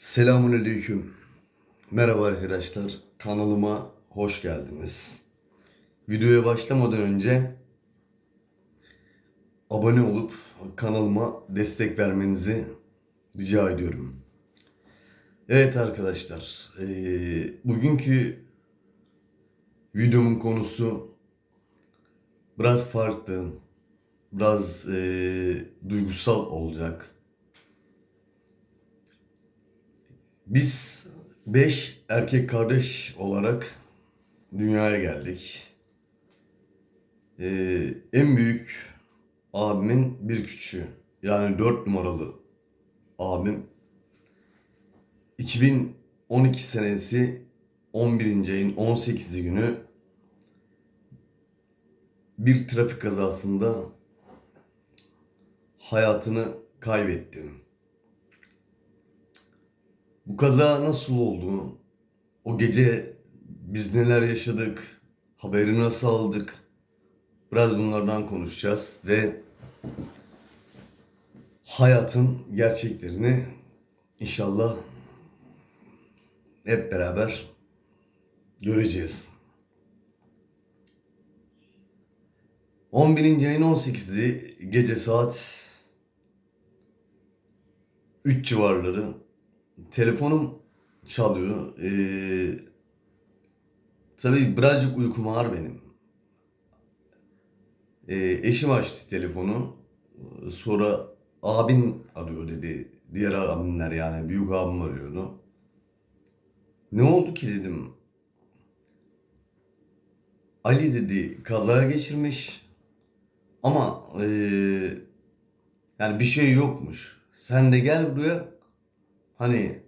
Selamünaleyküm. Merhaba arkadaşlar. Kanalıma hoş geldiniz. Videoya başlamadan önce abone olup kanalıma destek vermenizi rica ediyorum. Evet arkadaşlar, eee, bugünkü videomun konusu biraz farklı, biraz eee, duygusal olacak. Biz beş erkek kardeş olarak dünyaya geldik. Ee, en büyük abimin bir küçüğü. Yani dört numaralı abim. 2012 senesi 11. ayın 18. günü bir trafik kazasında hayatını kaybetti. Bu kaza nasıl oldu? O gece biz neler yaşadık? Haberi nasıl aldık? Biraz bunlardan konuşacağız ve hayatın gerçeklerini inşallah hep beraber göreceğiz. 11. ayın 18'i gece saat 3 civarları telefonum çalıyor. Ee, tabii birazcık uykum ağır benim. Ee, eşim açtı telefonu. Sonra abin arıyor dedi. Diğer abimler yani büyük abim arıyordu. Ne oldu ki dedim. Ali dedi kaza geçirmiş. Ama ee, yani bir şey yokmuş. Sen de gel buraya. Hani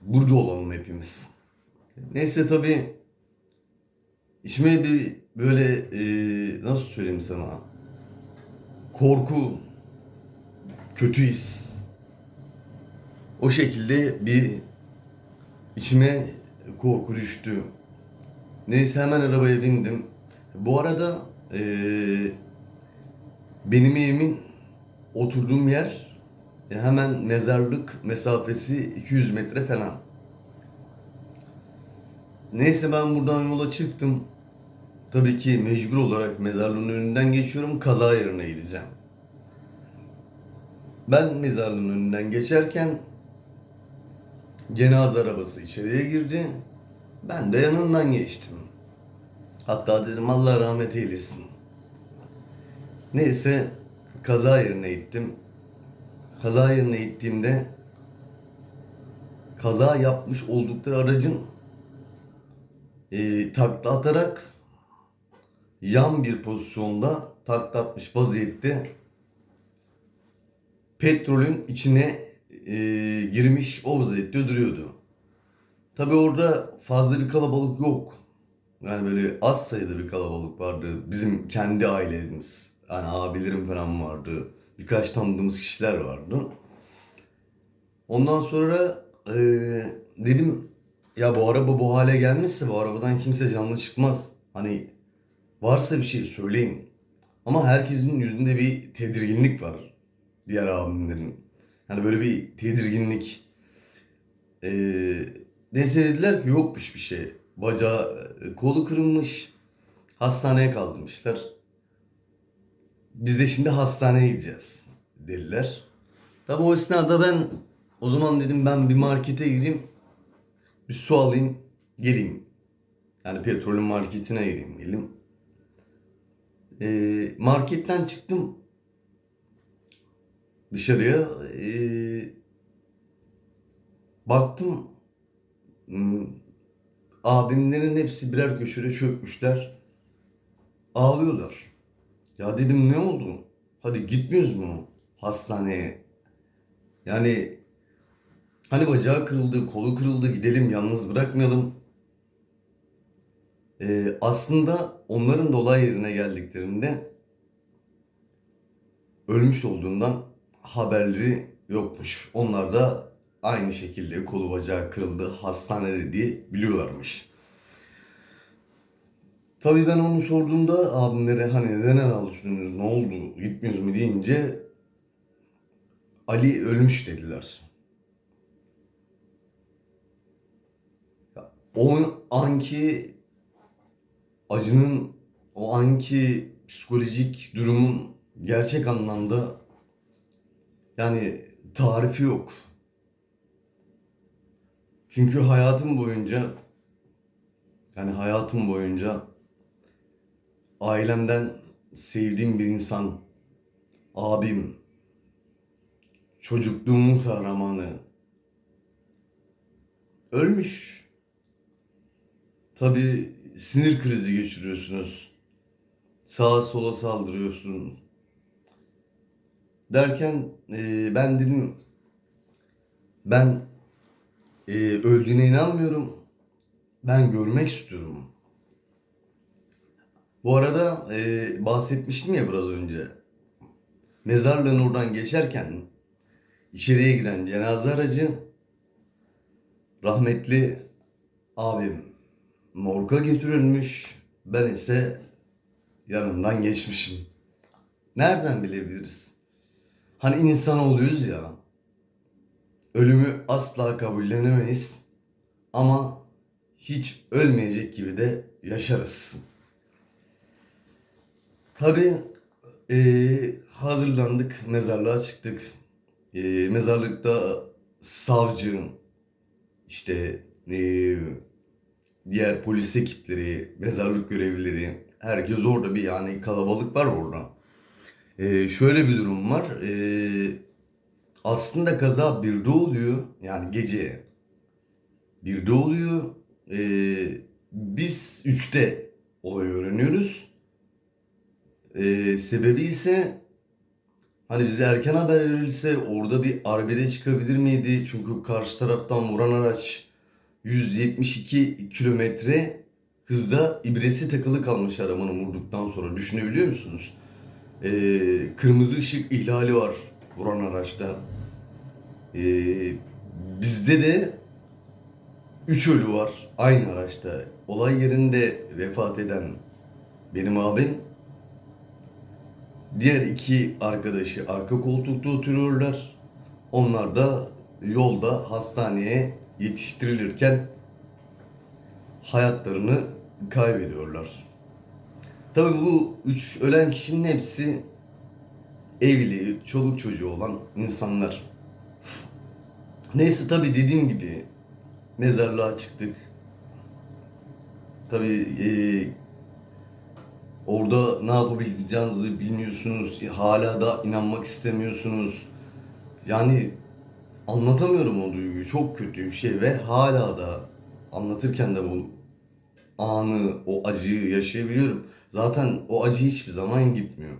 burada olalım hepimiz. Neyse tabii içime bir böyle ee, nasıl söyleyeyim sana korku, kötü his o şekilde bir içime korku düştü. Neyse hemen arabaya bindim. Bu arada ee, benim evimin oturduğum yer e, hemen mezarlık mesafesi 200 metre falan. Neyse ben buradan yola çıktım. Tabii ki mecbur olarak mezarlığın önünden geçiyorum. Kaza yerine gideceğim. Ben mezarlığın önünden geçerken cenaze arabası içeriye girdi. Ben de yanından geçtim. Hatta dedim Allah rahmet eylesin. Neyse kaza yerine gittim. Kaza yerine gittiğimde kaza yapmış oldukları aracın e, takla atarak yan bir pozisyonda takla atmış vaziyette petrolün içine e, girmiş o vaziyette duruyordu. Tabi orada fazla bir kalabalık yok. Yani böyle az sayıda bir kalabalık vardı. Bizim kendi ailemiz. Yani abilerim falan vardı. Birkaç tanıdığımız kişiler vardı. Ondan sonra e, dedim ya bu araba bu hale gelmişse bu arabadan kimse canlı çıkmaz. Hani varsa bir şey söyleyin. Ama herkesin yüzünde bir tedirginlik var. Diğer abimlerin. Hani böyle bir tedirginlik. E, neyse dediler ki yokmuş bir şey. Bacağı, e, kolu kırılmış. Hastaneye kaldırmışlar. Biz de şimdi hastaneye gideceğiz dediler. Tabi o esnada ben o zaman dedim ben bir markete gireyim. Bir su alayım geleyim. Yani petrolün marketine gireyim geleyim. Ee, marketten çıktım dışarıya. Ee, baktım hmm, abimlerin hepsi birer köşede çökmüşler. Ağlıyorlar. Ya dedim ne oldu? Hadi gitmiyoruz mu hastaneye? Yani hani bacağı kırıldı, kolu kırıldı gidelim yalnız bırakmayalım. Ee, aslında onların da yerine geldiklerinde ölmüş olduğundan haberleri yokmuş. Onlar da aynı şekilde kolu bacağı kırıldı hastanede diye biliyorlarmış. Tabii ben onu sorduğumda abimlere hani neden alıştınız ne oldu gitmiyoruz mu deyince Ali ölmüş dediler. O anki acının, o anki psikolojik durumun gerçek anlamda yani tarifi yok. Çünkü hayatım boyunca yani hayatım boyunca ailemden sevdiğim bir insan, abim, çocukluğumun kahramanı ölmüş. Tabii sinir krizi geçiriyorsunuz. Sağa sola saldırıyorsun. Derken e, ben dedim ben e, öldüğüne inanmıyorum. Ben görmek istiyorum. Bu arada e, bahsetmiştim ya biraz önce. Mezarlığın oradan geçerken içeriye giren cenaze aracı rahmetli abim morga götürülmüş. Ben ise yanından geçmişim. Nereden bilebiliriz? Hani insan oluyoruz ya. Ölümü asla kabullenemeyiz. Ama hiç ölmeyecek gibi de yaşarız. Tabii eee, hazırlandık, mezarlığa çıktık. Eee, mezarlıkta savcı, işte eee, diğer polis ekipleri, mezarlık görevlileri, herkes orada bir yani kalabalık var orada. Eee, şöyle bir durum var. Eee, aslında kaza birde oluyor, yani gece birde oluyor. Eee, biz üçte olayı öğreniyoruz. Eee, sebebi ise hani bize erken haber verilse orada bir arbede çıkabilir miydi? Çünkü karşı taraftan vuran araç 172 kilometre hızda ibresi takılı kalmış arabanın vurduktan sonra. Düşünebiliyor musunuz? Eee, kırmızı ışık ihlali var vuran araçta. Eee, bizde de 3 ölü var aynı araçta. Olay yerinde vefat eden benim abim Diğer iki arkadaşı arka koltukta oturuyorlar. Onlar da yolda hastaneye yetiştirilirken hayatlarını kaybediyorlar. Tabii bu üç ölen kişinin hepsi evli, çoluk çocuğu olan insanlar. Neyse tabii dediğim gibi mezarlığa çıktık. Tabii eee Orada ne yapabileceğinizi bilmiyorsunuz. Hala da inanmak istemiyorsunuz. Yani anlatamıyorum o duyguyu. Çok kötü bir şey ve hala da anlatırken de bu anı, o acıyı yaşayabiliyorum. Zaten o acı hiçbir zaman gitmiyor.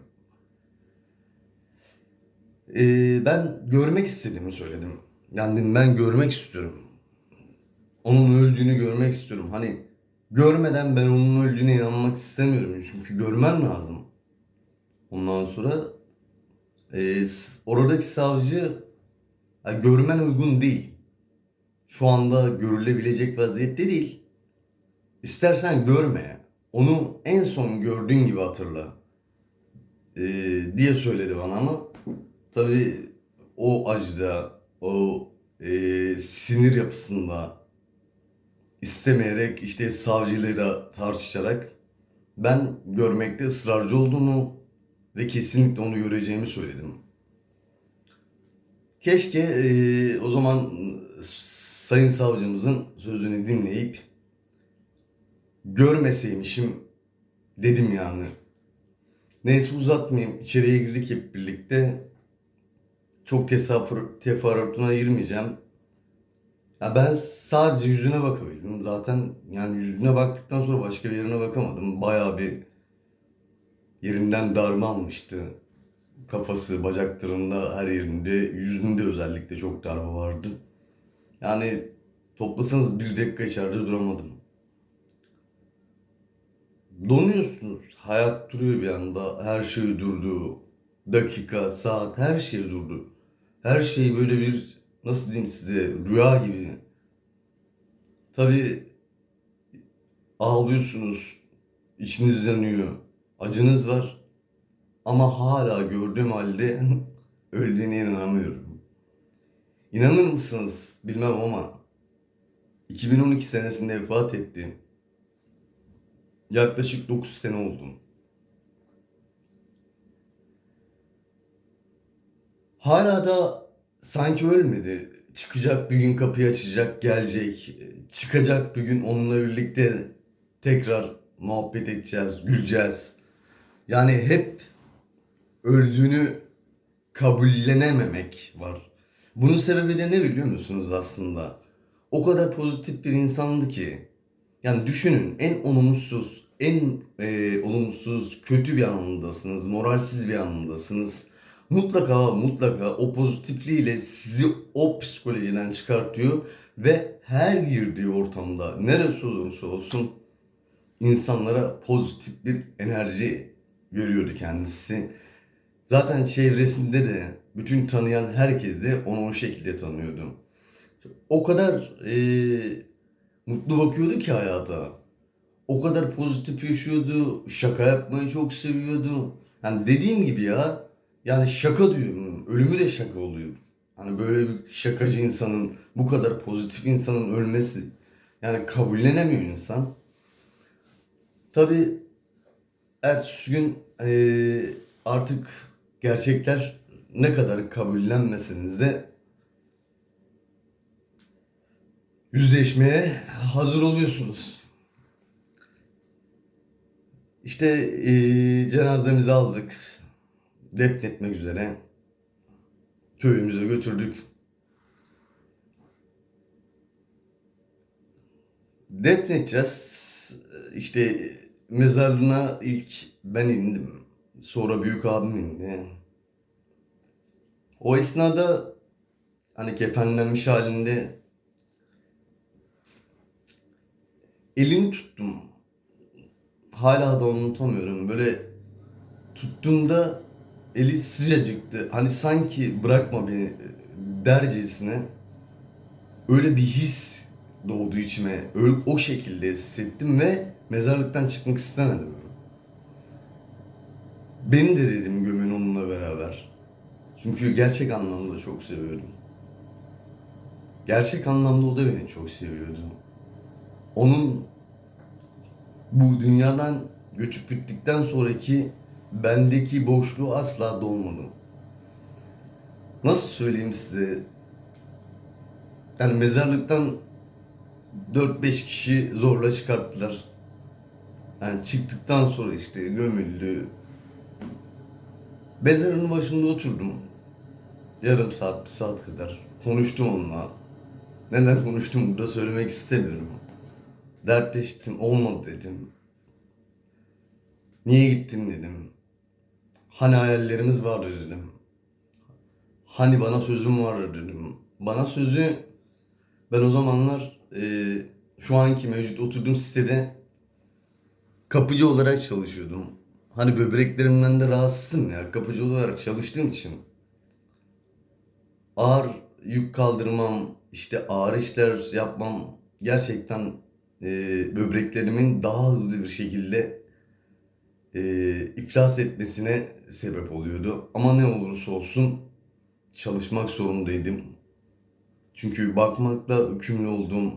Ee, ben görmek istediğimi söyledim. Yani ben görmek istiyorum. Onun öldüğünü görmek istiyorum. Hani görmeden ben onun öldüğüne inanmak istemiyorum. Çünkü görmem lazım. Ondan sonra e, oradaki savcı "Ya görmen uygun değil. Şu anda görülebilecek vaziyette değil. İstersen görme. Onu en son gördüğün gibi hatırla. e, diye söyledi bana ama tabii o acıda, o e, sinir yapısında istemeyerek işte savcıyla tartışarak ben görmekte ısrarcı olduğumu ve kesinlikle onu göreceğimi söyledim. Keşke eee, o zaman sayın savcımızın sözünü dinleyip görmeseymişim dedim yani. Neyse uzatmayayım. İçeriye girdik hep birlikte. Çok tesafür, teferruatına girmeyeceğim. Ya ben sadece yüzüne bakabildim. Zaten yani yüzüne baktıktan sonra başka bir yerine bakamadım. Bayağı bir yerinden darbe almıştı. Kafası, bacaklarında, her yerinde, yüzünde özellikle çok darbe vardı. Yani toplasanız bir dakika içeride duramadım. Donuyorsunuz. Hayat duruyor bir anda. Her şey durdu. Dakika, saat, her şey durdu. Her şey böyle bir nasıl diyeyim size rüya gibi. Tabii ağlıyorsunuz. içiniz yanıyor. Acınız var. Ama hala gördüğüm halde öldüğüne inanamıyorum. İnanır mısınız bilmem ama 2012 senesinde vefat etti. Yaklaşık 9 sene oldu. Hala da sanki ölmedi. Çıkacak bir gün kapıyı açacak, gelecek. Çıkacak bir gün onunla birlikte tekrar muhabbet edeceğiz, güleceğiz. Yani hep öldüğünü kabullenememek var. Bunun sebebi de ne biliyor musunuz aslında? O kadar pozitif bir insandı ki. Yani düşünün en olumsuz, en e, olumsuz, kötü bir anındasınız, moralsiz bir anındasınız. Mutlaka mutlaka o pozitifliğiyle sizi o psikolojiden çıkartıyor ve her girdiği ortamda neresi olursa olsun insanlara pozitif bir enerji veriyordu kendisi. Zaten çevresinde de bütün tanıyan herkes de onu o şekilde tanıyordu. O kadar eee, mutlu bakıyordu ki hayata. O kadar pozitif yaşıyordu. Şaka yapmayı çok seviyordu. Yani dediğim gibi ya. Yani şaka diyorum. Ölümü de şaka oluyor. Hani böyle bir şakacı insanın, bu kadar pozitif insanın ölmesi. Yani kabullenemiyor insan. Tabii ertesi gün eee, artık gerçekler ne kadar kabullenmeseniz de yüzleşmeye hazır oluyorsunuz. İşte eee, cenazemizi aldık. Defnetmek üzere köyümüze götürdük. Defnedeceğiz. İşte mezarlığına ilk ben indim. Sonra büyük abim indi. O esnada hani kefenlenmiş halinde elini tuttum. Hala da unutamıyorum. Böyle tuttuğumda eli sıcacıktı. Hani sanki bırakma beni dercesine öyle bir his doğdu içime. Öyle, o şekilde hissettim ve mezarlıktan çıkmak istemedim. Beni de dedim gömün onunla beraber. Çünkü gerçek anlamda çok seviyorum. Gerçek anlamda o da beni çok seviyordu. Onun bu dünyadan göçüp gittikten sonraki bendeki boşluğu asla dolmadı. Nasıl söyleyeyim size? Yani mezarlıktan 4-5 kişi zorla çıkarttılar. Yani çıktıktan sonra işte gömüldü. Mezarın başında oturdum. Yarım saat, bir saat kadar. Konuştum onunla. Neler konuştum burada söylemek istemiyorum. Dertleştim, olmadı dedim. Niye gittin dedim. Hani hayallerimiz vardı dedim. Hani bana sözüm vardı dedim. Bana sözü ben o zamanlar e, şu anki mevcut oturduğum sitede kapıcı olarak çalışıyordum. Hani böbreklerimden de rahatsızım ya kapıcı olarak çalıştığım için. Ağır yük kaldırmam, işte ağır işler yapmam gerçekten e, böbreklerimin daha hızlı bir şekilde e, iflas etmesine sebep oluyordu. Ama ne olursa olsun çalışmak zorundaydım. Çünkü bakmakla yükümlü olduğum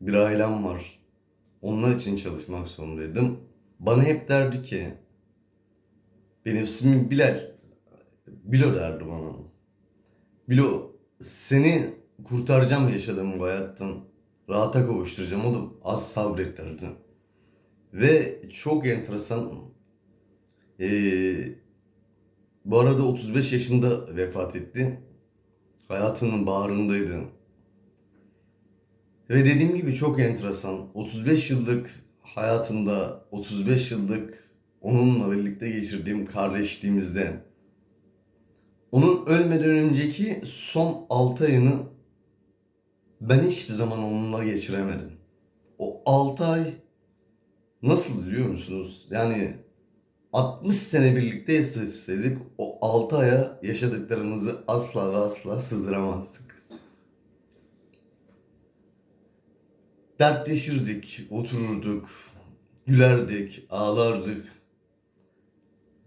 bir ailem var. Onlar için çalışmak zorundaydım. Bana hep derdi ki, benim ismim Bilal. Bilo derdi bana. Bilo seni kurtaracağım yaşadığım bu hayattan. Rahata kavuşturacağım oğlum. Az sabret derdi. Ve çok enteresan. Ee, bu arada 35 yaşında vefat etti. Hayatının bağrındaydı. Ve dediğim gibi çok enteresan. 35 yıllık hayatında, 35 yıllık onunla birlikte geçirdiğim kardeşliğimizde onun ölmeden önceki son 6 ayını ben hiçbir zaman onunla geçiremedim. O 6 ay nasıl biliyor musunuz? Yani 60 sene birlikte yaşasaydık o 6 aya yaşadıklarımızı asla ve asla sızdıramazdık. Dertleşirdik, otururduk, gülerdik, ağlardık.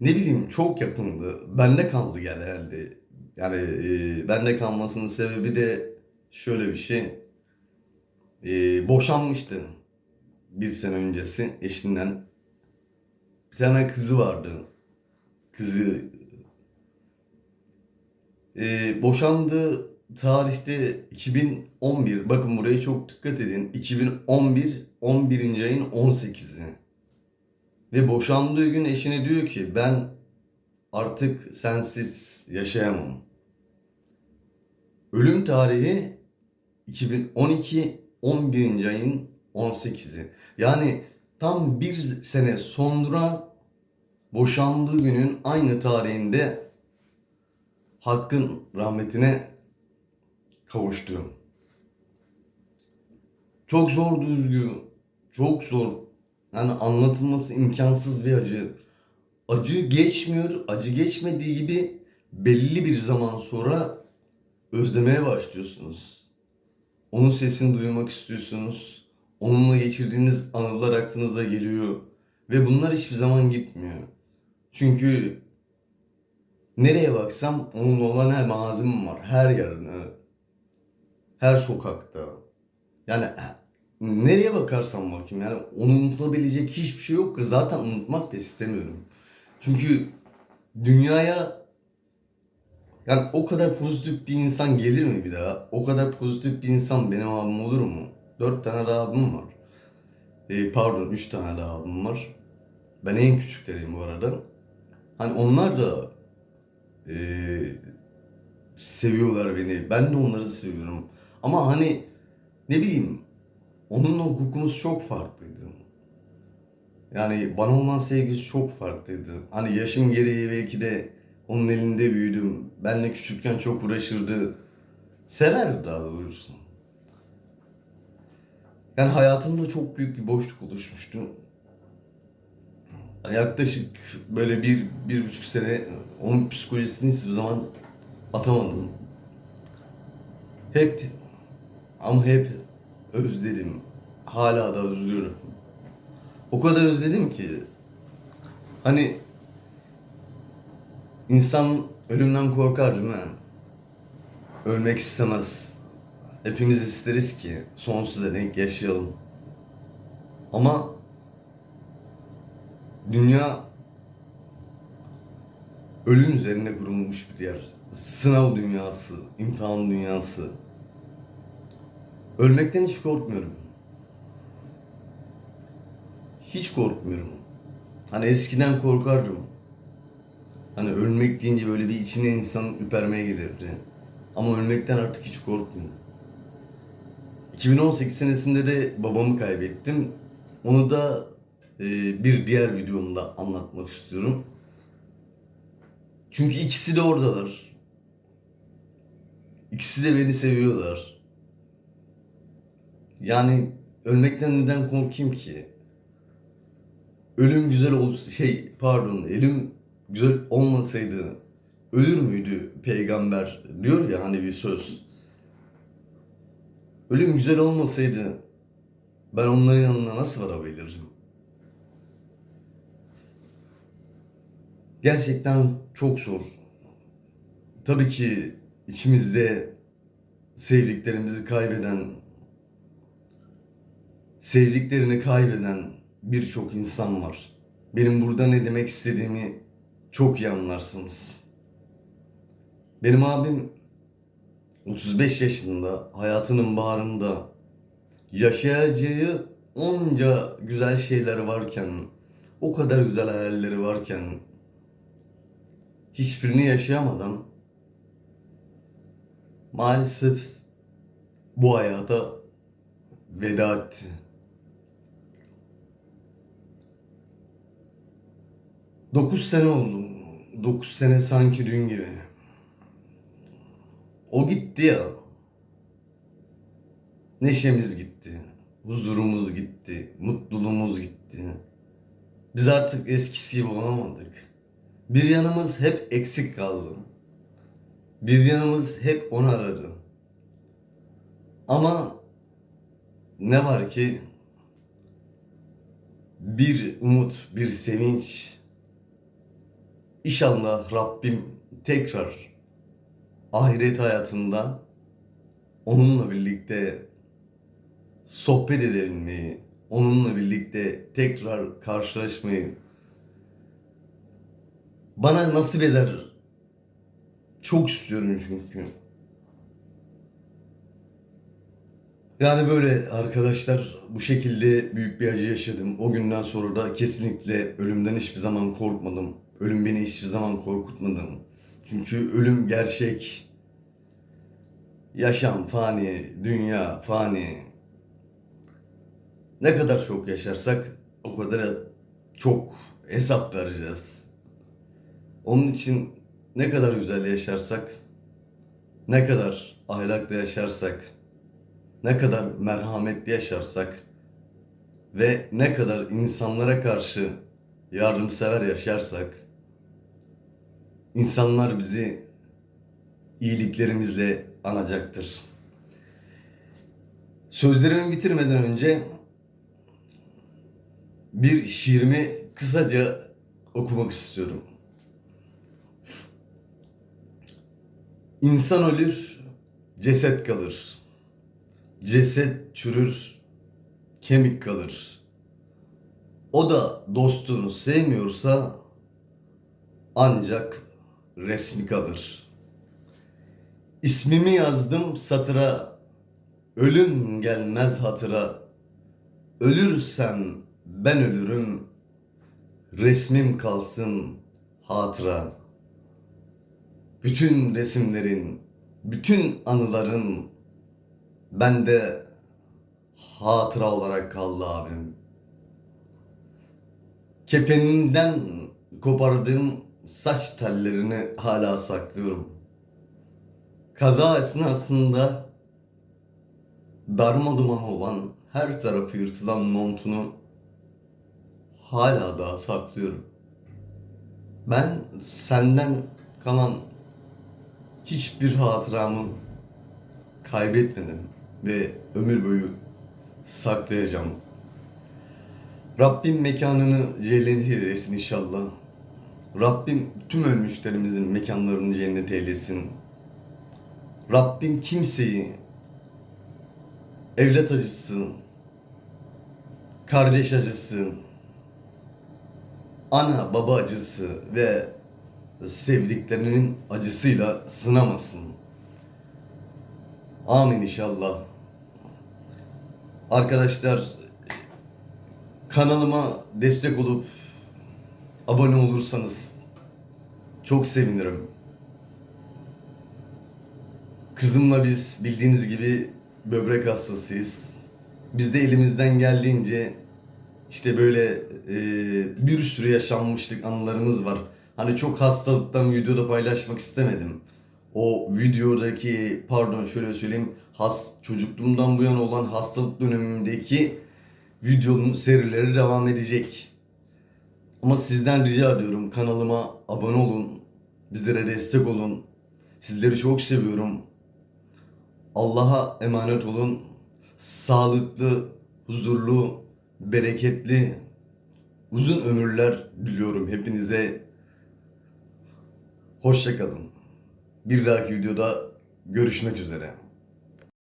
Ne bileyim çok yakındı. Bende kaldı gel herhalde. Yani e, bende kalmasının sebebi de şöyle bir şey. E, boşanmıştı bir sene öncesi eşinden. Bir tane kızı vardı. Kızı e, boşandığı tarihte 2011. Bakın buraya çok dikkat edin. 2011 11. ayın 18'i. Ve boşandığı gün eşine diyor ki ben artık sensiz yaşayamam. Ölüm tarihi 2012 11. ayın 18'i. Yani tam bir sene sonra boşandığı günün aynı tarihinde Hakk'ın rahmetine kavuştu. Çok zor duygu, çok zor. Yani anlatılması imkansız bir acı. Acı geçmiyor, acı geçmediği gibi belli bir zaman sonra özlemeye başlıyorsunuz. Onun sesini duymak istiyorsunuz. Onunla geçirdiğiniz anılar aklınıza geliyor. Ve bunlar hiçbir zaman gitmiyor. Çünkü nereye baksam onunla olan her malzemem var. Her yerine. Her sokakta. Yani nereye bakarsam bakayım yani onu unutabilecek hiçbir şey yok ki. Zaten unutmak da istemiyorum. Çünkü dünyaya yani o kadar pozitif bir insan gelir mi bir daha? O kadar pozitif bir insan benim abim olur mu? Dört tane daha abim var. E, pardon üç tane daha abim var. Ben en küçükleriyim bu arada. Hani onlar da e, seviyorlar beni. Ben de onları seviyorum. Ama hani ne bileyim onunla hukukumuz çok farklıydı. Yani bana olan sevgisi çok farklıydı. Hani yaşım gereği belki de onun elinde büyüdüm. Benle küçükken çok uğraşırdı. Severdi daha doğrusu. Yani hayatımda çok büyük bir boşluk oluşmuştu. Yaklaşık böyle bir, bir buçuk sene onun psikolojisini hiçbir zaman atamadım. Hep ama hep özledim. Hala da özlüyorum. O kadar özledim ki hani insan ölümden korkar değil mi? Ölmek istemez. Hepimiz isteriz ki sonsuza dek yaşayalım. Ama dünya ölüm üzerine kurulmuş bir yer. Sınav dünyası, imtihan dünyası. Ölmekten hiç korkmuyorum. Hiç korkmuyorum. Hani eskiden korkardım. Hani ölmek deyince böyle bir içine insan üpermeye gelirdi. Ama ölmekten artık hiç korkmuyorum. 2018 senesinde de babamı kaybettim. Onu da e, bir diğer videomda anlatmak istiyorum. Çünkü ikisi de oradalar. İkisi de beni seviyorlar. Yani ölmekten neden korkayım ki? Ölüm güzel olsa şey pardon ölüm güzel olmasaydı ölür müydü peygamber diyor ya hani bir söz. Ölüm güzel olmasaydı ben onların yanına nasıl varabilirim? Gerçekten çok zor. Tabii ki içimizde sevdiklerimizi kaybeden, sevdiklerini kaybeden birçok insan var. Benim burada ne demek istediğimi çok iyi anlarsınız. Benim abim 35 yaşında, hayatının baharında yaşayacağı onca güzel şeyler varken, o kadar güzel hayalleri varken hiçbirini yaşayamadan maalesef bu hayata veda etti. Dokuz sene oldu. Dokuz sene sanki dün gibi. O gitti ya. Neşemiz gitti. Huzurumuz gitti. Mutluluğumuz gitti. Biz artık eskisi gibi olamadık. Bir yanımız hep eksik kaldı. Bir yanımız hep onu aradı. Ama ne var ki bir umut, bir sevinç. İnşallah Rabbim tekrar ahiret hayatında onunla birlikte sohbet edebilmeyi, onunla birlikte tekrar karşılaşmayı bana nasip eder. Çok istiyorum çünkü. Yani böyle arkadaşlar bu şekilde büyük bir acı yaşadım. O günden sonra da kesinlikle ölümden hiçbir zaman korkmadım. Ölüm beni hiçbir zaman korkutmadı. Çünkü ölüm gerçek. Yaşam fani, dünya fani. Ne kadar çok yaşarsak o kadar çok hesap vereceğiz. Onun için ne kadar güzel yaşarsak, ne kadar ahlaklı yaşarsak, ne kadar merhametli yaşarsak ve ne kadar insanlara karşı yardımsever yaşarsak insanlar bizi iyiliklerimizle anacaktır. Sözlerimi bitirmeden önce bir şiirimi kısaca okumak istiyorum. İnsan ölür, ceset kalır. Ceset çürür, kemik kalır. O da dostunu sevmiyorsa ancak resmi kalır. İsmimi yazdım satıra, ölüm gelmez hatıra. Ölürsem ben ölürüm, resmim kalsın hatıra. Bütün resimlerin, bütün anıların bende hatıra olarak kaldı abim. Kepeninden kopardığım saç tellerini hala saklıyorum. Kaza esnasında darma duman olan her tarafı yırtılan montunu hala daha saklıyorum. Ben senden kalan hiçbir hatıramı kaybetmedim ve ömür boyu saklayacağım. Rabbim mekanını cennet eylesin inşallah. Rabbim tüm ölmüşlerimizin mekanlarını cennet eylesin. Rabbim kimseyi evlat acısı, kardeş acısı, ana baba acısı ve sevdiklerinin acısıyla sınamasın. Amin inşallah. Arkadaşlar kanalıma destek olup abone olursanız çok sevinirim. Kızımla biz bildiğiniz gibi böbrek hastasıyız. Biz de elimizden geldiğince işte böyle e, bir sürü yaşanmışlık anılarımız var. Hani çok hastalıktan videoda paylaşmak istemedim. O videodaki pardon şöyle söyleyeyim has çocukluğumdan bu yana olan hastalık dönemindeki videonun serileri devam edecek. Ama sizden rica ediyorum kanalıma abone olun. Bizlere destek olun. Sizleri çok seviyorum. Allah'a emanet olun. Sağlıklı, huzurlu, bereketli, uzun ömürler diliyorum hepinize. Hoşçakalın. Bir dahaki videoda görüşmek üzere.